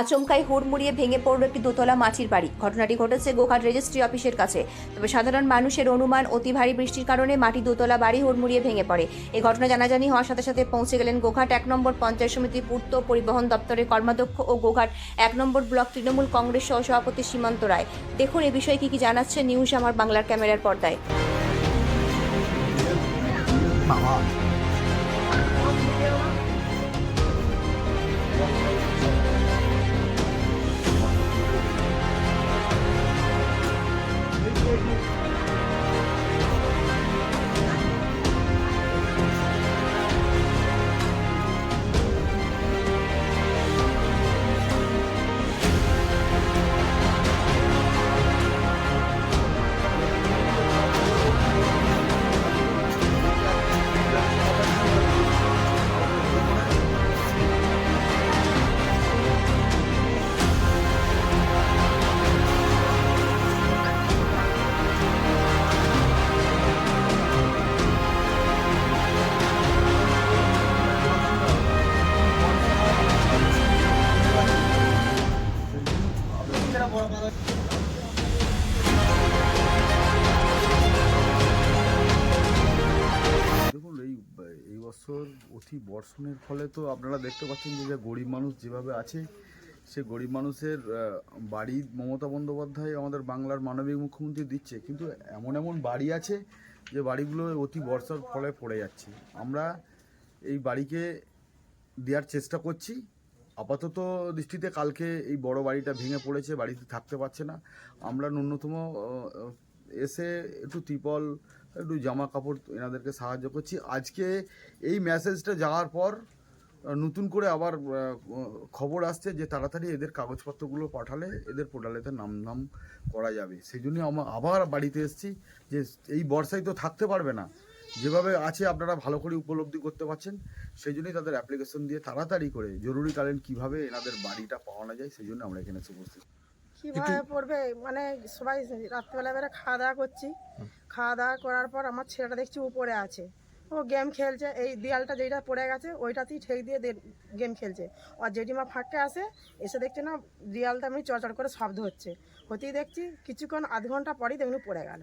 আচমকাই হুড়মুড়িয়ে ভেঙে পড়ল একটি দোতলা মাটির বাড়ি। ঘটনাটি ঘটেছে গোঘাট রেজিস্ট্রি অফিসের কাছে। তবে সাধারণ মানুষের অনুমান অতি ভারী বৃষ্টির কারণে মাটি দোতলা বাড়ি হুড়মুড়িয়ে ভেঙে পড়ে। এই ঘটনা জানাজানি হওয়ার সাথে সাথে পৌঁছে গেলেন গোঘাট এক নম্বর পঞ্চায়েত সমিতি পূর্ত পরিবহন দপ্তরের কর্মাধ্যক্ষ ও গোঘাট এক নম্বর ব্লক তৃণমূল কংগ্রেস সহ সভাপতি সীমান্ত রায়। দেখুন এ বিষয়ে কি কি জানাচ্ছে নিউজ আমার বাংলার ক্যামেরার পর্দায়। দেখুন, এই এই বছর অতি বর্ষণের ফলে তো আপনারা দেখতে পাচ্ছেন যে গরিব মানুষ যেভাবে আছে, সে গরিব মানুষের বাড়ি মমতা বন্দ্যোপাধ্যায় আমাদের বাংলার মানবিক মুখ্যমন্ত্রী দিচ্ছে। কিন্তু এমন এমন বাড়ি আছে যে, বাড়িগুলো অতি বর্ষার ফলে পড়ে যাচ্ছে। আমরা এই বাড়িকে দেওয়ার চেষ্টা করছি। আপাতত দৃষ্টিতে কালকে এই বড় বাড়িটা ভেঙে পড়েছে, বাড়িতে থাকতে পারছে না। আমরা ন্যূনতম এসে একটু ত্রিপল, একটু জামা কাপড় এনাদেরকে সাহায্য করছি। আজকে এই মেসেজটা যাওয়ার পর নতুন করে আবার খবর আসছে যে তাড়াতাড়ি এদের কাগজপত্রগুলো পাঠালে এদের পোর্টালেতে নাম নাম করা যাবে। সেই জন্য আমরা আবার বাড়িতে এসেছি যে এই বর্ষায় তো থাকতে পারবে না। যেভাবে আছে আপনারা ভালো করে উপলব্ধি করতে পারছেন সেই জন্যই তাদের অ্যাপ্লিকেশন দিয়ে তাড়াতাড়ি করে জরুরিকালীন কীভাবে এনাদের বাড়িটা পাওয়ানো যায় সেই জন্য আমরা এখানে এসে উপস্থিত। কীভাবে পড়বে? মানে সবাই রাত্রিবেলা বেলা খাওয়া দাওয়া করছি। খাওয়া দাওয়া করার পর আমার ছেলেটা দেখছি উপরে আছে। ও গেম খেলছে এই দেয়ালটা যেটা পড়ে গেছে ওইটাতেই ঠেক দিয়ে গেম খেলছে। আর জেঠিমা ফাঁকে আসে এসে দেখছে না দেয়ালটা আমি চড়চড় করে শব্দ হচ্ছে। হতেই দেখছি কিছুক্ষণ আধ ঘণ্টা পরেই দেখুন পড়ে গেল।